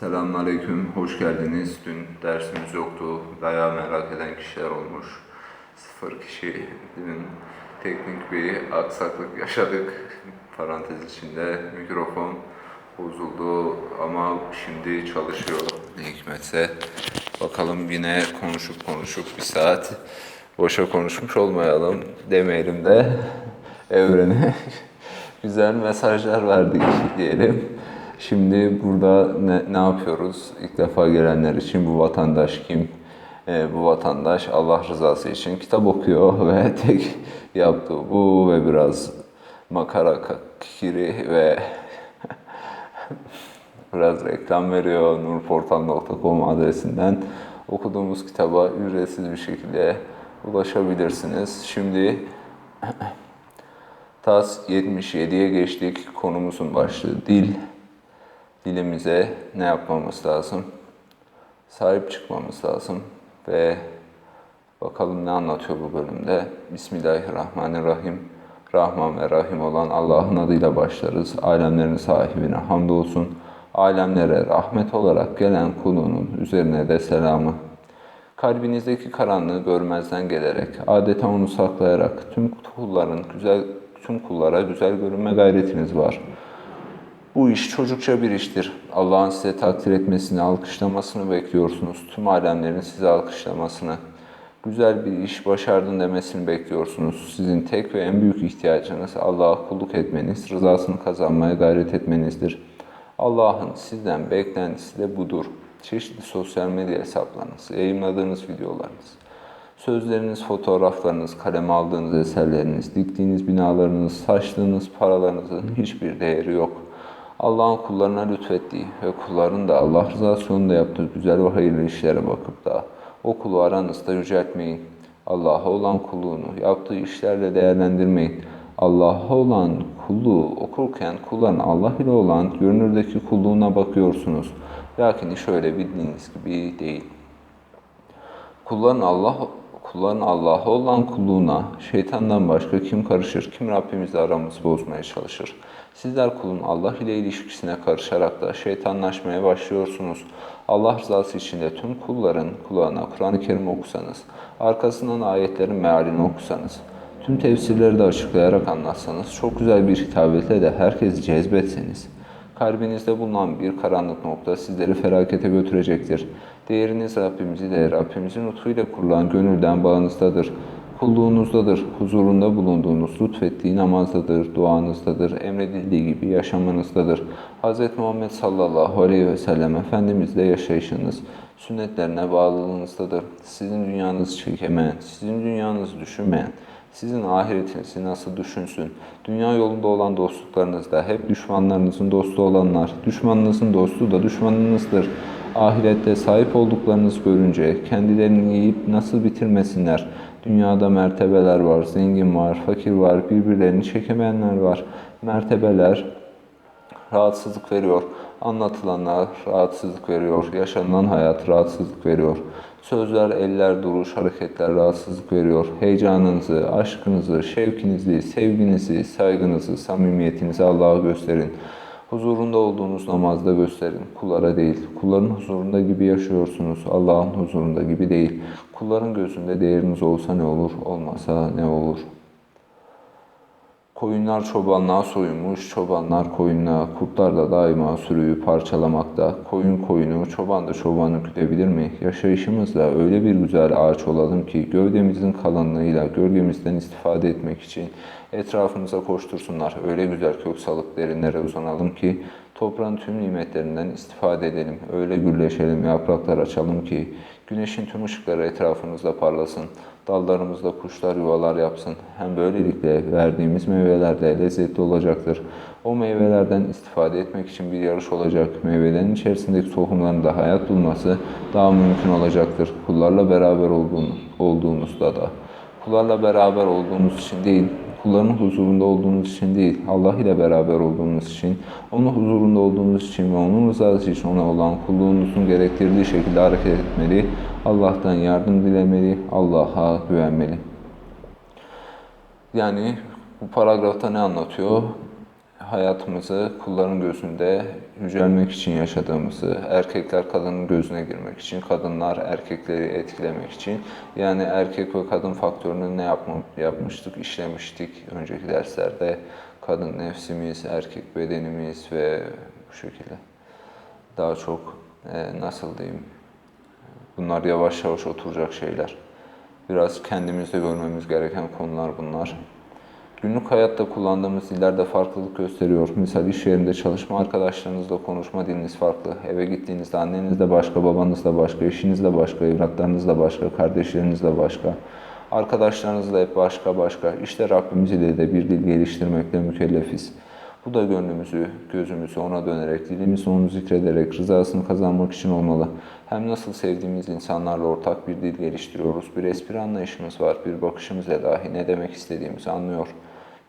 Selamünaleyküm, hoş geldiniz. Dün dersimiz yoktu. Bayağı merak eden kişiler olmuş. Sıfır kişi. Dün teknik bir aksaklık yaşadık. Parantez içinde mikrofon bozuldu ama şimdi çalışıyor. Ne hikmetse. Bakalım yine konuşup konuşup bir saat boşa konuşmuş olmayalım demeyelim de evrene güzel mesajlar verdik diyelim. Şimdi burada ne, ne yapıyoruz? İlk defa gelenler için bu vatandaş kim? Ee, bu vatandaş Allah rızası için kitap okuyor ve tek yaptığı bu ve biraz makara kikiri ve biraz reklam veriyor nurportal.com adresinden okuduğumuz kitaba ücretsiz bir şekilde ulaşabilirsiniz. Şimdi TAS 77'ye geçtik. Konumuzun başlığı dil. Dilimize ne yapmamız lazım? Sahip çıkmamız lazım ve bakalım ne anlatıyor bu bölümde. Bismillahirrahmanirrahim. Rahman ve Rahim olan Allah'ın adıyla başlarız. Alemlerin sahibine hamdolsun. Alemlere rahmet olarak gelen kulunun üzerine de selamı. Kalbinizdeki karanlığı görmezden gelerek, adeta onu saklayarak tüm kulların güzel tüm kullara güzel görünme gayretiniz var. Bu iş çocukça bir iştir. Allah'ın size takdir etmesini, alkışlamasını bekliyorsunuz. Tüm alemlerin size alkışlamasını. Güzel bir iş başardın demesini bekliyorsunuz. Sizin tek ve en büyük ihtiyacınız Allah'a kulluk etmeniz, rızasını kazanmaya gayret etmenizdir. Allah'ın sizden beklentisi de budur. Çeşitli sosyal medya hesaplarınız, yayınladığınız videolarınız, sözleriniz, fotoğraflarınız, kaleme aldığınız eserleriniz, diktiğiniz binalarınız, saçtığınız paralarınızın hiçbir değeri yok. Allah'ın kullarına lütfettiği ve kulların da Allah rızası yolunda yaptığı güzel ve hayırlı işlere bakıp da o kulu aranızda yüceltmeyin. Allah'a olan kulluğunu yaptığı işlerle değerlendirmeyin. Allah'a olan kulluğu okurken kulların Allah ile olan görünürdeki kulluğuna bakıyorsunuz. Lakin iş öyle bildiğiniz gibi değil. Kulların Allah kulların Allah'a olan kulluğuna şeytandan başka kim karışır, kim Rabbimizle aramızı bozmaya çalışır? Sizler kulun Allah ile ilişkisine karışarak da şeytanlaşmaya başlıyorsunuz. Allah rızası için de tüm kulların kulağına Kur'an-ı Kerim okusanız, arkasından ayetlerin mealini okusanız, tüm tefsirleri de açıklayarak anlatsanız, çok güzel bir hitabetle de herkesi cezbetseniz, kalbinizde bulunan bir karanlık nokta sizleri felakete götürecektir. Değeriniz Rabbimizi de Rabbimizin lütfuyla kurulan gönülden bağınızdadır. Kulluğunuzdadır, huzurunda bulunduğunuz lütfettiği namazdadır, duanızdadır, emredildiği gibi yaşamanızdadır. Hz. Muhammed sallallahu aleyhi ve sellem Efendimizle yaşayışınız, sünnetlerine bağlılığınızdadır. Sizin dünyanızı çekemeyen, sizin dünyanızı düşünmeyen, sizin ahiretinizi nasıl düşünsün? Dünya yolunda olan dostluklarınızda hep düşmanlarınızın dostu olanlar, düşmanınızın dostu da düşmanınızdır. Ahirette sahip olduklarınız görünce kendilerini yiyip nasıl bitirmesinler? Dünyada mertebeler var, zengin var, fakir var, birbirlerini çekemeyenler var. Mertebeler rahatsızlık veriyor. Anlatılanlar rahatsızlık veriyor. Yaşanılan hayat rahatsızlık veriyor. Sözler, eller, duruş, hareketler rahatsızlık veriyor. Heyecanınızı, aşkınızı, şevkinizi, sevginizi, saygınızı, samimiyetinizi Allah'a gösterin. Huzurunda olduğunuz namazda gösterin. Kullara değil. Kulların huzurunda gibi yaşıyorsunuz. Allah'ın huzurunda gibi değil. Kulların gözünde değeriniz olsa ne olur, olmasa ne olur. Koyunlar çobanlığa soyunmuş, çobanlar koyunluğa, kurtlar da daima sürüyü parçalamakta. Koyun koyunu, çoban da çobanı güdebilir mi? Yaşayışımızda öyle bir güzel ağaç olalım ki gövdemizin kalınlığıyla gölgemizden istifade etmek için etrafımıza koştursunlar. Öyle güzel kök salıp derinlere uzanalım ki toprağın tüm nimetlerinden istifade edelim. Öyle gülleşelim, yapraklar açalım ki güneşin tüm ışıkları etrafımızda parlasın. Dallarımızda kuşlar yuvalar yapsın. Hem böylelikle verdiğimiz meyveler de lezzetli olacaktır. O meyvelerden istifade etmek için bir yarış olacak. Meyvelerin içerisindeki tohumların da hayat bulması daha mümkün olacaktır. Kullarla beraber olduğun, olduğunuzda da. Kullarla beraber olduğunuz için değil, kulların huzurunda olduğunuz için değil, Allah ile beraber olduğunuz için, onun huzurunda olduğunuz için ve onun rızası için ona olan kulluğunuzun gerektirdiği şekilde hareket etmeli, Allah'tan yardım dilemeli, Allah'a güvenmeli. Yani bu paragrafta ne anlatıyor? Hayatımızı kulların gözünde yücelmek için yaşadığımızı, erkekler kadının gözüne girmek için, kadınlar erkekleri etkilemek için, yani erkek ve kadın faktörünü ne yapma, yapmıştık, işlemiştik önceki derslerde. Kadın nefsimiz, erkek bedenimiz ve bu şekilde. Daha çok e, nasıl diyeyim, bunlar yavaş yavaş oturacak şeyler. Biraz kendimizde görmemiz gereken konular bunlar. Günlük hayatta kullandığımız dillerde farklılık gösteriyor. Misal iş yerinde çalışma arkadaşlarınızla konuşma diliniz farklı. Eve gittiğinizde anneniz de başka, babanız da başka, eşiniz de başka, evlatlarınız da başka, kardeşleriniz de başka. Arkadaşlarınız da hep başka başka. İşte Rabbimiz ile de bir dil geliştirmekle mükellefiz. Bu da gönlümüzü, gözümüzü ona dönerek, dilimizi onu zikrederek, rızasını kazanmak için olmalı. Hem nasıl sevdiğimiz insanlarla ortak bir dil geliştiriyoruz, bir espri anlayışımız var, bir bakışımızla dahi ne demek istediğimizi anlıyor.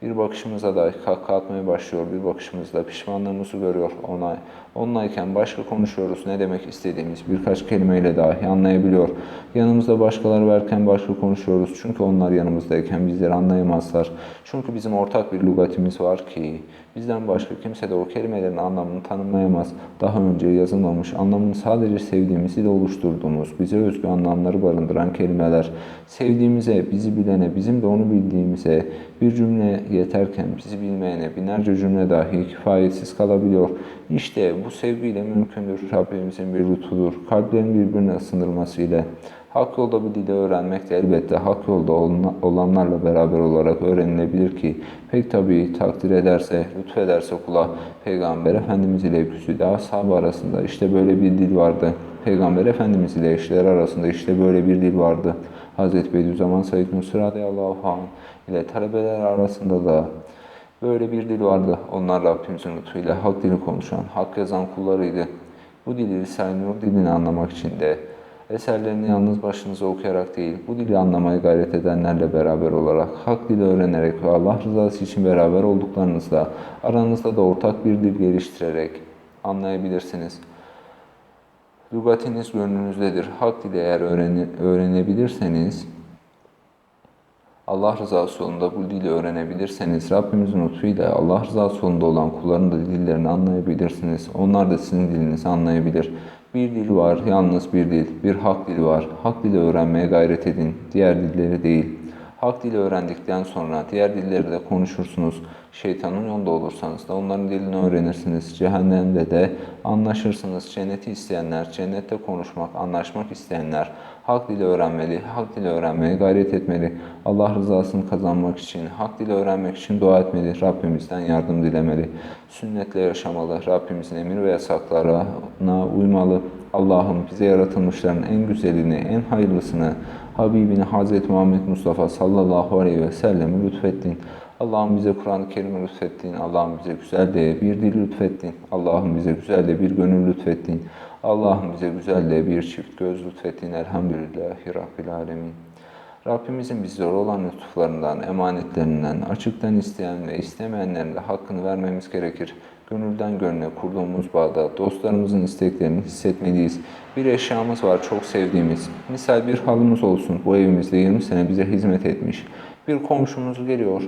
Bir bakışımıza dahi kahkaha atmaya başlıyor, bir bakışımızda pişmanlığımızı görüyor. Ona, onunlayken başka konuşuyoruz, ne demek istediğimiz birkaç kelimeyle dahi anlayabiliyor. Yanımızda başkaları varken başka konuşuyoruz. Çünkü onlar yanımızdayken bizleri anlayamazlar. Çünkü bizim ortak bir lügatimiz var ki bizden başka kimse de o kelimelerin anlamını tanımlayamaz. Daha önce yazılmamış, anlamını sadece sevdiğimiz ile oluşturduğumuz, bize özgü anlamları barındıran kelimeler, sevdiğimize, bizi bilene, bizim de onu bildiğimize bir cümle yeterken bizi bilmeyene binlerce cümle dahi kifayetsiz kalabiliyor. İşte bu sevgiyle mümkündür. Rabbimizin bir lütfudur. Kalplerin birbirine ısındırması ile. Hak yolda bu dili öğrenmek de elbette hak yolda olanlarla beraber olarak öğrenilebilir ki pek tabii takdir ederse, lütfederse kula Peygamber Efendimiz ile güzide ashab arasında işte böyle bir dil vardı. Peygamber Efendimiz ile eşler arasında işte böyle bir dil vardı. Hazreti Bediüzzaman Said Nursi radıyallahu anh ile talebeler arasında da böyle bir dil vardı. Onlar Rabbimizin lütfuyla hak dili konuşan, hak yazan kullarıydı. Bu dili Risale-i Nur dilini anlamak için de eserlerini yalnız başınıza okuyarak değil, bu dili anlamaya gayret edenlerle beraber olarak, hak dili öğrenerek ve Allah rızası için beraber olduklarınızda, aranızda da ortak bir dil geliştirerek anlayabilirsiniz. Lügatiniz gönlünüzdedir. Hak dili eğer öğreni, öğrenebilirseniz, Allah rızası yolunda bu dili öğrenebilirseniz, Rabbimizin lütfuyla Allah rızası yolunda olan kulların da dillerini anlayabilirsiniz. Onlar da sizin dilinizi anlayabilir. Bir dil var, yalnız bir dil, bir hak dili var. Hak dili öğrenmeye gayret edin, diğer dilleri değil. Hak dili öğrendikten sonra diğer dilleri de konuşursunuz. Şeytanın yolunda olursanız da onların dilini öğrenirsiniz. Cehennemde de anlaşırsınız. Cenneti isteyenler, cennette konuşmak, anlaşmak isteyenler hak dili öğrenmeli, hak dili öğrenmeye gayret etmeli. Allah rızasını kazanmak için, hak dili öğrenmek için dua etmeli. Rabbimizden yardım dilemeli. Sünnetle yaşamalı. Rabbimizin emir ve yasaklarına uymalı. Allah'ım bize yaratılmışların en güzelini, en hayırlısını, Habibini Hazreti Muhammed Mustafa sallallahu aleyhi ve sellem lütfettin. Allah'ım bize Kur'an-ı Kerim lütfettin. Allah'ım bize güzel de bir dil lütfettin. Allah'ım bize güzel de bir gönül lütfettin. Allah'ım bize güzel de bir çift göz lütfettin. Elhamdülillahi Rabbil Alemin. Rabbimizin bizlere olan lütuflarından, emanetlerinden, açıktan isteyen ve istemeyenlerin de hakkını vermemiz gerekir. Gönülden gönüle kurduğumuz bağda dostlarımızın isteklerini hissetmeliyiz. Bir eşyamız var çok sevdiğimiz. Misal bir halımız olsun. Bu evimizde 20 sene bize hizmet etmiş. Bir komşumuz geliyor.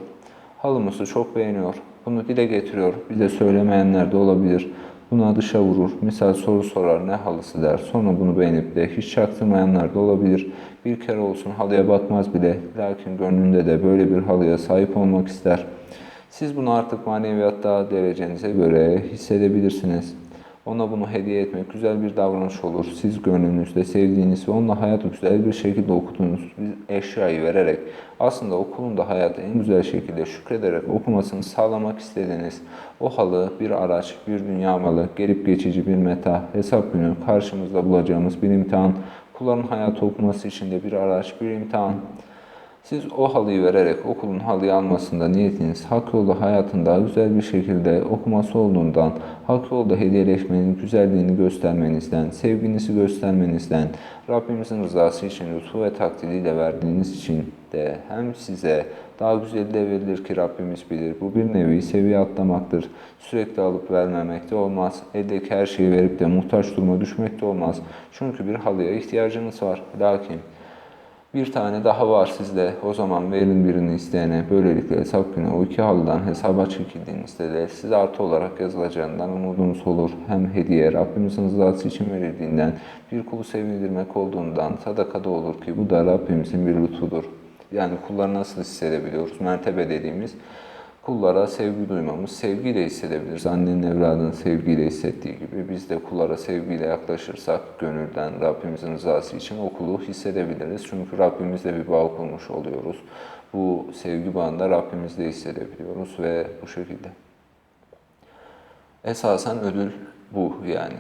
Halımızı çok beğeniyor. Bunu dile getiriyor. Bize söylemeyenler de olabilir. Buna dışa vurur. Misal soru sorar ne halısı der. Sonra bunu beğenip de hiç çaktırmayanlar da olabilir. Bir kere olsun halıya bakmaz bile. Lakin gönlünde de böyle bir halıya sahip olmak ister. Siz bunu artık maneviyatta derecenize göre hissedebilirsiniz. Ona bunu hediye etmek güzel bir davranış olur. Siz gönlünüzde sevdiğiniz ve onunla hayatı güzel bir şekilde okuduğunuz bir eşyayı vererek aslında okulun da hayatı en güzel şekilde şükrederek okumasını sağlamak istediğiniz o halı bir araç, bir dünya malı, gelip geçici bir meta, hesap günü karşımızda bulacağımız bir imtihan, kulların hayatı okuması için de bir araç, bir imtihan. Siz o halıyı vererek okulun halıyı almasında niyetiniz hak yolda hayatın daha güzel bir şekilde okuması olduğundan, hak yolda hediyeleşmenin güzelliğini göstermenizden, sevginizi göstermenizden, Rabbimizin rızası için lütfu ve takdiriyle verdiğiniz için de hem size daha güzel de verilir ki Rabbimiz bilir. Bu bir nevi seviye atlamaktır. Sürekli alıp vermemek de olmaz. Eldeki her şeyi verip de muhtaç duruma düşmek de olmaz. Çünkü bir halıya ihtiyacınız var. Lakin Bir tane daha var sizde. O zaman verin birini isteyene. Böylelikle hesap günü o iki halıdan hesaba çekildiğinizde de size artı olarak yazılacağından umudunuz olur. Hem hediye Rabbimizin rızası için verildiğinden, bir kulu sevindirmek olduğundan sadakada olur ki bu da Rabbimizin bir lütfudur. Yani kullar nasıl hissedebiliyoruz? Mertebe dediğimiz kullara sevgi duymamız, sevgiyle hissedebiliriz. Annenin evladını sevgiyle hissettiği gibi biz de kullara sevgiyle yaklaşırsak gönülden Rabbimizin rızası için o kulu hissedebiliriz. Çünkü Rabbimizle bir bağ kurmuş oluyoruz. Bu sevgi bağında Rabbimizle hissedebiliyoruz ve bu şekilde. Esasen ödül bu yani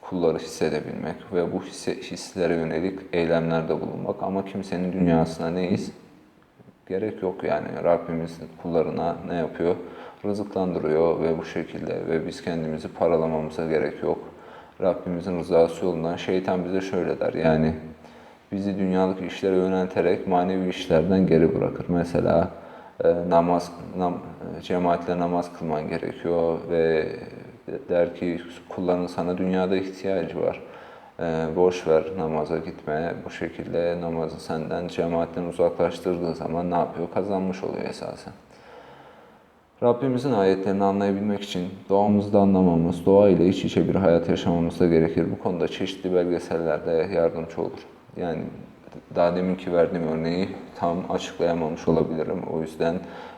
kulları hissedebilmek ve bu hisse, hislere yönelik eylemlerde bulunmak ama kimsenin dünyasına neyiz? Gerek yok yani. Rabbimiz kullarına ne yapıyor? Rızıklandırıyor ve bu şekilde ve biz kendimizi paralamamıza gerek yok. Rabbimizin rızası yolundan şeytan bize şöyle der yani bizi dünyalık işlere yönelterek manevi işlerden geri bırakır. Mesela e, namaz nam, cemaatle namaz kılman gerekiyor ve der ki kulların sana dünyada ihtiyacı var. E, boş ver namaza gitme. Bu şekilde namazı senden cemaatten uzaklaştırdığı zaman ne yapıyor? Kazanmış oluyor esasen. Rabbimizin ayetlerini anlayabilmek için doğamızda anlamamız, doğa ile iç içe bir hayat yaşamamız da gerekir. Bu konuda çeşitli belgesellerde yardımcı olur. Yani daha deminki verdiğim örneği tam açıklayamamış olabilirim. O yüzden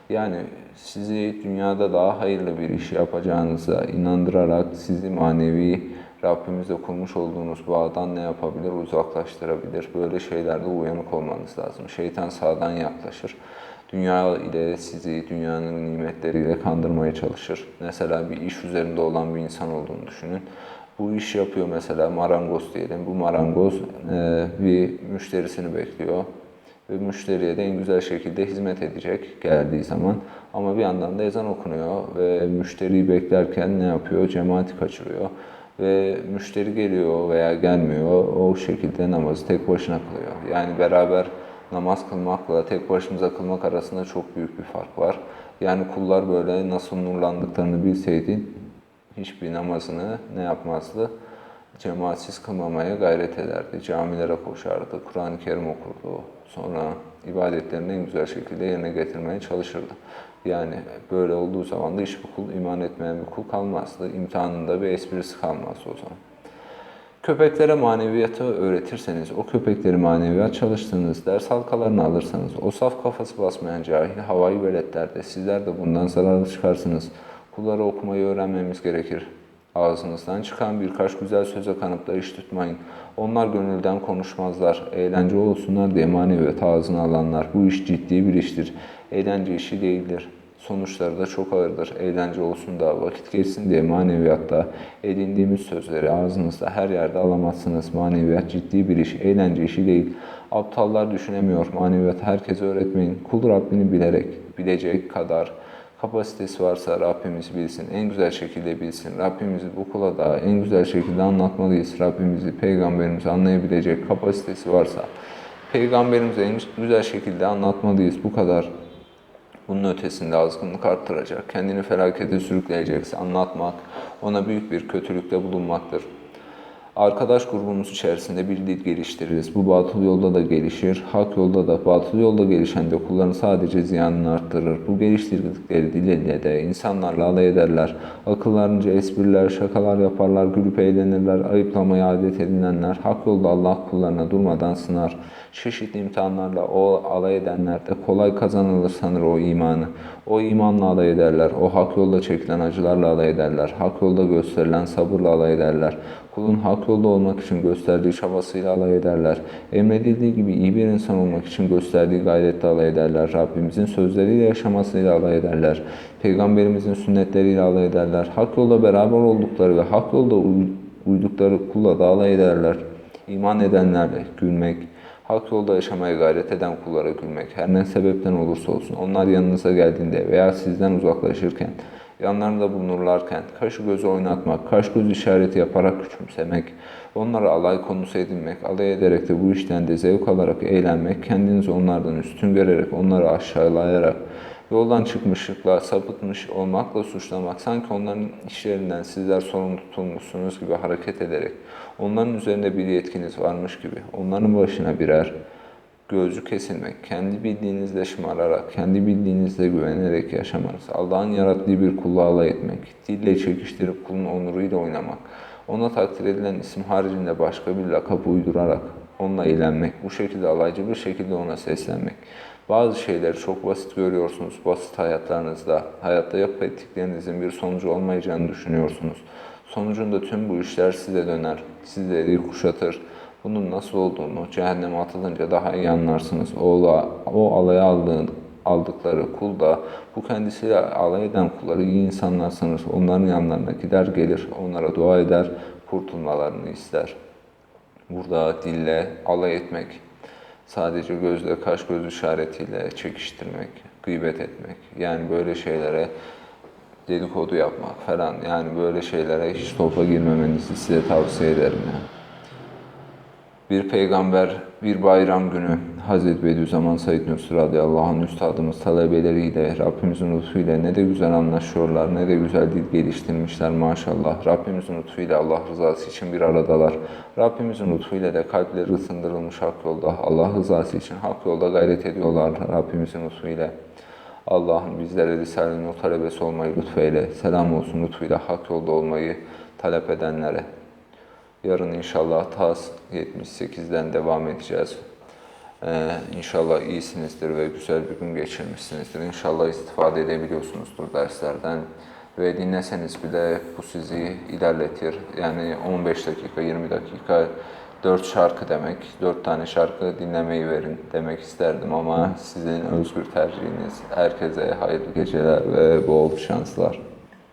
yani sizi dünyada daha hayırlı bir iş yapacağınıza inandırarak sizi manevi Rabbimizle kurmuş olduğunuz bağdan ne yapabilir? Uzaklaştırabilir. Böyle şeylerde uyanık olmanız lazım. Şeytan sağdan yaklaşır. Dünya ile sizi dünyanın nimetleriyle kandırmaya çalışır. Mesela bir iş üzerinde olan bir insan olduğunu düşünün. Bu iş yapıyor mesela marangoz diyelim. Bu marangoz e, bir müşterisini bekliyor ve müşteriye de en güzel şekilde hizmet edecek geldiği zaman. Ama bir yandan da ezan okunuyor ve müşteriyi beklerken ne yapıyor? Cemaati kaçırıyor ve müşteri geliyor veya gelmiyor o şekilde namazı tek başına kılıyor. Yani beraber namaz kılmakla tek başımıza kılmak arasında çok büyük bir fark var. Yani kullar böyle nasıl nurlandıklarını bilseydi hiçbir namazını ne yapmazdı? Cemaatsiz kılmamaya gayret ederdi. Camilere koşardı, Kur'an-ı Kerim okurdu. Sonra ibadetlerini en güzel şekilde yerine getirmeye çalışırdı. Yani böyle olduğu zaman da hiçbir kul iman etmeyen bir kul kalmazdı. İmtihanında bir esprisi kalmazdı o zaman. Köpeklere maneviyatı öğretirseniz, o köpekleri maneviyat çalıştığınız ders halkalarını alırsanız, o saf kafası basmayan cahil havai veletlerde sizler de bundan zararlı çıkarsınız. Kullara okumayı öğrenmemiz gerekir. Ağzınızdan çıkan birkaç güzel söze kanıp da iş tutmayın. Onlar gönülden konuşmazlar. Eğlence olsunlar diye maneviyat ağzına alanlar. Bu iş ciddi bir iştir. Eğlence işi değildir. Sonuçları da çok ağırdır. Eğlence olsun da vakit geçsin diye maneviyatta edindiğimiz sözleri ağzınızda her yerde alamazsınız. Maneviyat ciddi bir iş, eğlence işi değil. Aptallar düşünemiyor. Maneviyat herkese öğretmeyin. Kul Rabbini bilerek, bilecek kadar kapasitesi varsa Rabbimiz bilsin, en güzel şekilde bilsin. Rabbimizi bu kula da en güzel şekilde anlatmalıyız. Rabbimizi, peygamberimizi anlayabilecek kapasitesi varsa peygamberimize en güzel şekilde anlatmalıyız. Bu kadar bunun ötesinde azgınlık arttıracak, kendini felakete sürükleyecekse anlatmak, ona büyük bir kötülükte bulunmaktır. Arkadaş grubumuz içerisinde bir geliştiririz. Bu batıl yolda da gelişir, hak yolda da, batıl yolda gelişen de kulların sadece ziyanını arttırır. Bu geliştirdikleri dil ile de insanlarla alay ederler. Akıllarınca espriler, şakalar yaparlar, gülüp eğlenirler, ayıplamaya adet edinenler, hak yolda Allah kullarına durmadan sınar. Çeşitli imtihanlarla o alay edenler de kolay kazanılır sanır o imanı. O imanla alay ederler, o hak yolda çekilen acılarla alay ederler, hak yolda gösterilen sabırla alay ederler. Kulun hak yolda olmak için gösterdiği çabasıyla alay ederler. Emredildiği gibi iyi bir insan olmak için gösterdiği gayretle alay ederler. Rabbimizin sözleriyle yaşamasıyla alay ederler. Peygamberimizin sünnetleriyle alay ederler. Hak yolda beraber oldukları ve hak yolda uydukları kulla da alay ederler. İman edenlerle gülmek, hak yolda yaşamaya gayret eden kullara gülmek, her ne sebepten olursa olsun, onlar yanınıza geldiğinde veya sizden uzaklaşırken, yanlarında bulunurlarken kaşı gözü oynatmak, kaş göz işareti yaparak küçümsemek, onlara alay konusu edinmek, alay ederek de bu işten de zevk alarak eğlenmek, kendinizi onlardan üstün görerek, onları aşağılayarak, yoldan çıkmışlıkla, sapıtmış olmakla suçlamak, sanki onların işlerinden sizler sorumlu tutulmuşsunuz gibi hareket ederek, onların üzerinde bir yetkiniz varmış gibi, onların başına birer gözcü kesilmek, kendi bildiğinizle şımararak, kendi bildiğinizle güvenerek yaşamanız, Allah'ın yarattığı bir kulluğa alay etmek, dille çekiştirip kulun onuruyla oynamak, ona takdir edilen isim haricinde başka bir lakap uydurarak onunla eğlenmek, bu şekilde alaycı bir şekilde ona seslenmek. Bazı şeyleri çok basit görüyorsunuz basit hayatlarınızda. Hayatta yapıp ettiklerinizin bir sonucu olmayacağını düşünüyorsunuz. Sonucunda tüm bu işler size döner, sizleri kuşatır. Bunun nasıl olduğunu cehenneme atılınca daha iyi anlarsınız. O, o alaya aldığın, aldıkları kul da bu kendisiyle alay eden kulları iyi insanlar sanır. Onların yanlarına gider gelir, onlara dua eder, kurtulmalarını ister. Burada dille alay etmek, sadece gözle kaş göz işaretiyle çekiştirmek, gıybet etmek, yani böyle şeylere dedikodu yapmak falan, yani böyle şeylere hiç topa girmemenizi size tavsiye ederim yani. Bir peygamber, bir bayram günü Hazreti Bediüzzaman Said Nursi radıyallahu anh üstadımız talebeleriyle Rabbimizin lütfuyla ne de güzel anlaşıyorlar, ne de güzel dil geliştirmişler maşallah. Rabbimizin lütfuyla Allah rızası için bir aradalar. Rabbimizin lütfuyla de kalpleri ısındırılmış hak yolda. Allah rızası için hak yolda gayret ediyorlar Rabbimizin lütfuyla. Allah'ım bizlere Risale-i Nur talebesi olmayı lütfeyle. Selam olsun lütfuyla hak yolda olmayı talep edenlere. Yarın inşallah TAS 78'den devam edeceğiz. Ee, inşallah iyisinizdir ve güzel bir gün geçirmişsinizdir. İnşallah istifade edebiliyorsunuzdur derslerden. Ve dinleseniz bile bu sizi ilerletir. Yani 15 dakika, 20 dakika 4 şarkı demek. 4 tane şarkı dinlemeyi verin demek isterdim ama sizin özgür tercihiniz. Herkese hayırlı geceler ve bol şanslar.